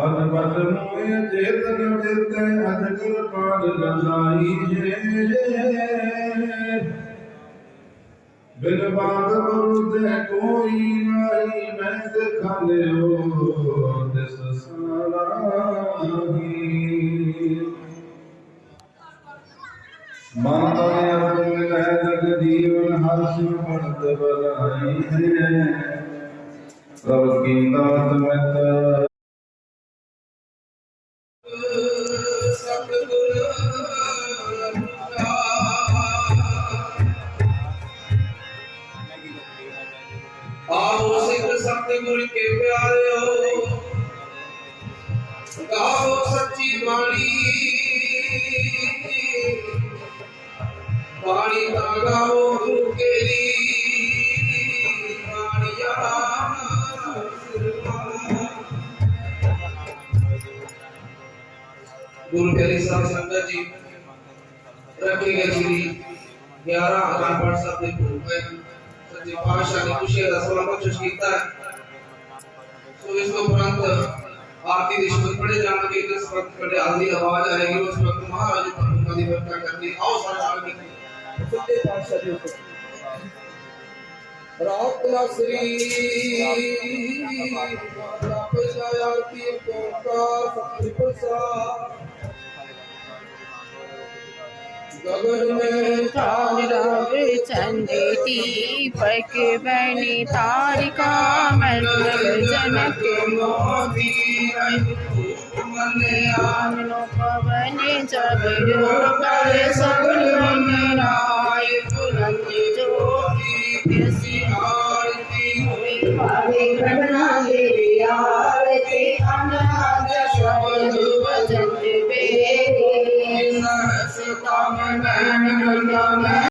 پد پد موئے چیتن چیتن ادگر پاد لگائی ہے بن باد برد کوئی نائی میں دکھانے ہو دس سارا ماتا اپنے لہدک دیون حس مرد بلائی ہے سب کی نات میں ਆਓ ਸਿੱਖ ਸਤਿਗੁਰ ਕੇ ਪਿਆਰਿਓ ਗਾਓ ਸੱਚੀ ਬਾਣੀ। گرو کے علیہ صاحب سنگت جی رکھے گئے جی گیارہ ہزار پانچ سب نے بھول گئے سچے پاشا نے خوشی رسول بخشش کیتا ہے۔ سو اس کو پرانت آرتی دشمن پڑے جانا کہ جس وقت پڑے آدھی آواز آئے گی۔ اس وقت مہاراج پرمتا دی برکہ کرنی۔ آؤ سارا آگے سچے پاشا جی اوپر رات نسری رب جایا کی پوکا سکھ پرسا گل تارا پک بنی تارکا مندر جنک موبی آمنو پون جب کر بلند جو کسی آرتی നൽകാമേ